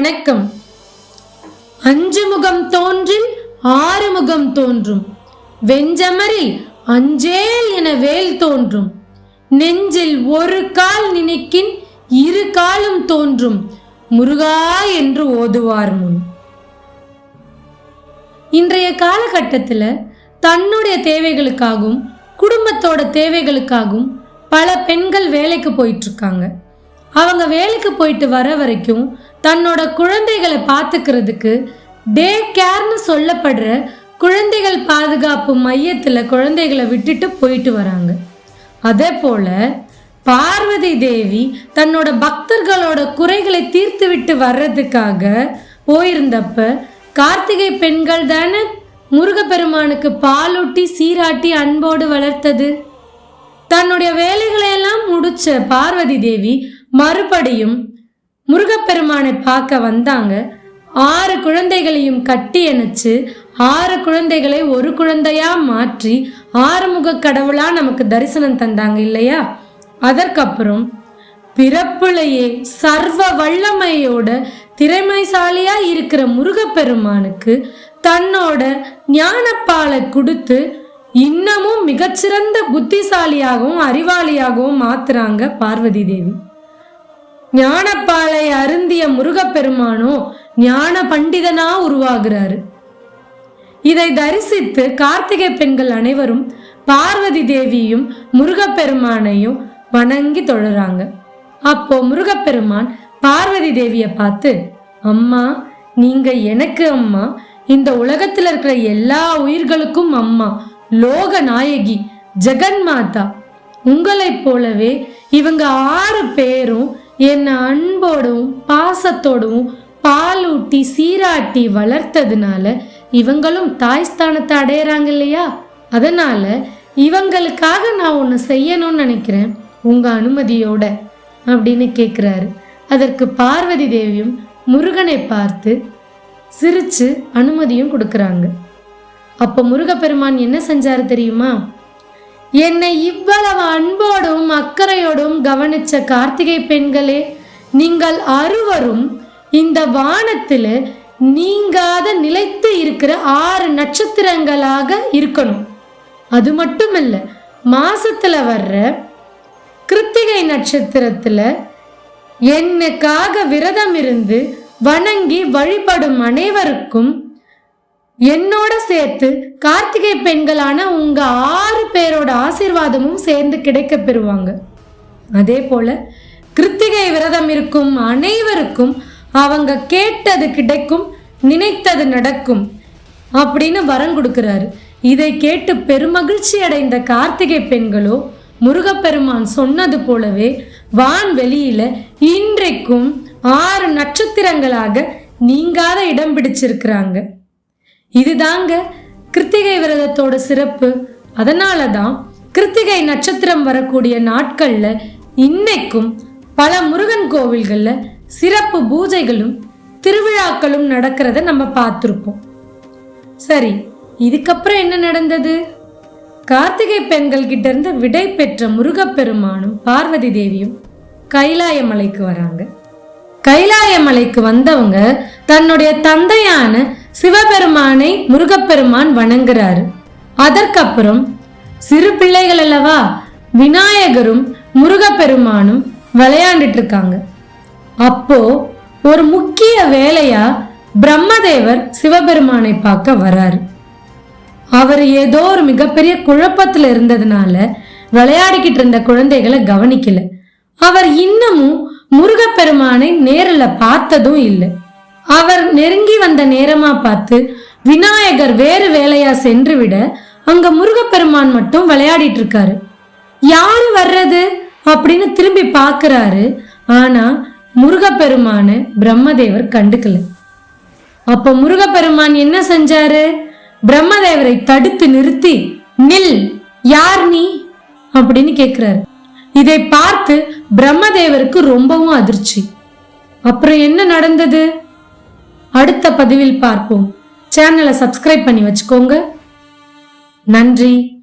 வணக்கம். அஞ்சு முகம் தோன்றில் ஆறு முகம் தோன்றும். வெஞ்சமரில் அஞ்சேல் என வேல் தோன்றும். நெஞ்சில் ஒரு கால் நினைக்கின் இரு காலும் தோன்றும். முருகா என்று ஓதுவார் முன். இன்றைய காலகட்டத்தில் தன்னுடைய தேவைகளுக்காகவும் குடும்பத்தோட தேவைகளுக்காகவும் பல பெண்கள் வேலைக்கு போயிட்டு இருக்காங்க. அவங்க வேலைக்கு போயிட்டு வர வரைக்கும் தன்னோட குழந்தைகளை பார்த்துக்கிறதுக்கு டே கேர்னு சொல்லப்படுற குழந்தைகள் பாதுகாப்பு மையத்தில் குழந்தைகளை விட்டுட்டு போயிட்டு வராங்க. அதே போல் பார்வதி தேவி தன்னோட பக்தர்களோட குறைகளை தீர்த்து விட்டு வர்றதுக்காக போயிருந்தப்ப கார்த்திகை பெண்கள் தானே முருகப்பெருமானுக்கு பாலூட்டி சீராட்டி அன்போடு வளர்த்தது. தன்னுடைய வேலைகளை எல்லாம் முடிச்ச பார்வதி தேவி மறுபடியும் முருகப்பெருமானை பார்க்க வந்தாங்க. ஆறு குழந்தைகளையும் கட்டி அணைச்சு ஆறு குழந்தைகளை ஒரு குழந்தையா மாற்றி ஆறுமுக கடவுளா நமக்கு தரிசனம் தந்தாங்க இல்லையா? அதற்கப்புறம் பிறப்புலையே சர்வ வல்லமையோட திறமைசாலியா இருக்கிற முருகப்பெருமானுக்கு தன்னோட ஞானப்பாலை கொடுத்து இன்னமும் மிகச்சிறந்த புத்திசாலியாகவும் அறிவாளியாகவும் மாத்துறாங்க பார்வதி தேவி. ஞானப்பாலை அருந்திய முருகப்பெருமானோ ஞான பண்டிதனா உருவாகிறாரு. இதை தரிசித்து கார்த்திகை பெண்கள் அனைவரும் பார்வதி தேவியும் முருகப்பெருமானையும் வணங்கி தொழுறாங்க அப்போ முருகப்பெருமான் பார்வதி தேவியை பார்த்து அம்மா நீங்க எனக்கு அம்மா இந்த உலகத்துல இருக்கிற எல்லா உயிர்களுக்கும் அம்மா லோக நாயகி ஜெகன்மாதா. உங்களைப் போலவே இவங்க ஆறு பேரும் என்னை அன்போடும் பாசத்தோடும் பாலூட்டி சீராட்டி வளர்த்ததுனால இவங்களும் தாய் ஸ்தானத்தை அடையிறாங்க இல்லையா அதனால இவங்களுக்காக நான் ஒன்று செய்யணும்னு நினைக்கிறேன். உங்க அனுமதியோட அப்படின்னு கேட்குறாரு அதற்கு பார்வதி தேவியும் முருகனை பார்த்து சிரிச்சு அனுமதியும் கொடுக்குறாங்க. அப்போ முருகப்பெருமான் என்ன செஞ்சாரு தெரியுமா? என்னை இவ்வளவு அன்போடும் அக்கறையோடும் கவனிச்ச கார்த்திகை பெண்களே நீங்கள் அறுவரும் இந்த வானத்தில் நீங்காத நிலைத்து இருக்கிற ஆறு நட்சத்திரங்களாக இருக்கணும். அது மட்டுமல்ல மாசத்துல வர்ற கிருத்திகை நட்சத்திரத்துல என்னுக்காக விரதம் இருந்து வணங்கி வழிபடும் அனைவருக்கும் என்னோட சேர்த்து கார்த்திகை பெண்களான உங்க ஆறு பேரோட ஆசிர்வாதமும் சேர்ந்து கிடைக்க பெறுவாங்க. அதே போல கிருத்திகை விரதம் இருக்கும் அனைவருக்கும் அவங்க கேட்டது கிடைக்கும் நினைத்தது நடக்கும் அப்படின்னு வரம் கொடுக்கிறாரு. இதை கேட்டு பெருமகிழ்ச்சி அடைந்த கார்த்திகை பெண்களோ முருகப்பெருமான் சொன்னது போலவே வான் வெளியில இன்றைக்கும் ஆறு நட்சத்திரங்களாக நீங்காத இடம் பிடிச்சிருக்கிறாங்க. இதுதாங்க கிருத்திகை விரதத்தோட சிறப்பு. அதனால தான் கிருத்திகை நட்சத்திரம் வரக்கூடிய நாட்கள்ல இன்னைக்கும் பல முருகன் கோவில்கள்ல சிறப்பு பூஜைகளும் திருவிழாக்களும் நடக்கிறத நம்ம பார்த்துருப்போம். சரி இதுக்கப்புறம் என்ன நடந்தது? கார்த்திகை பெண்கள் கிட்ட இருந்து விடை பெற்ற முருகப்பெருமானும் பார்வதி தேவியும் கைலாய மலைக்கு வராங்க. கைலாய மலைக்கு வந்தவங்க தன்னுடைய தந்தையான சிவபெருமானை முருகப்பெருமான் வணங்குறாரு. அதற்கப்புறம் சிறு பிள்ளைகள் அல்லவா விநாயகரும் முருகப்பெருமானும் விளையாண்டுட்டு இருக்காங்க. அப்போ ஒரு முக்கிய வேலையா பிரம்மதேவர் சிவபெருமானை பார்க்க வராரு. அவர் ஏதோ ஒரு மிகப்பெரிய குழப்பத்துல இருந்ததுனால விளையாடிக்கிட்டு இருந்த குழந்தைகளை கவனிக்கல. அவர் இன்னமும் முருகப்பெருமானை நேரில் பார்த்ததும் இல்லை. அவர் நெருங்கி வந்த நேரமா பார்த்து விநாயகர் வேறு வேலையா சென்று விட அங்க முருகப்பெருமான் மட்டும் விளையாடிட்டு இருக்காரு யாரு வர்றது? அப்படின்னு திரும்பி பார்க்கறாரு. ஆனா முருகப்பெருமானு பிரம்மதேவர் கண்டுக்கல. அப்ப முருகப்பெருமான் என்ன செஞ்சாரு? பிரம்மதேவரை தடுத்து நிறுத்தி நில் யார் நீ? அப்படின்னு கேக்குறாரு. இதை பார்த்து பிரம்மதேவருக்கு ரொம்பவும் அதிர்ச்சி. அப்புறம் என்ன நடந்தது? அடுத்த பதிவில் பார்ப்போம். சேனலை சப்ஸ்கிரைப் பண்ணி வச்சுக்கோங்க. நன்றி.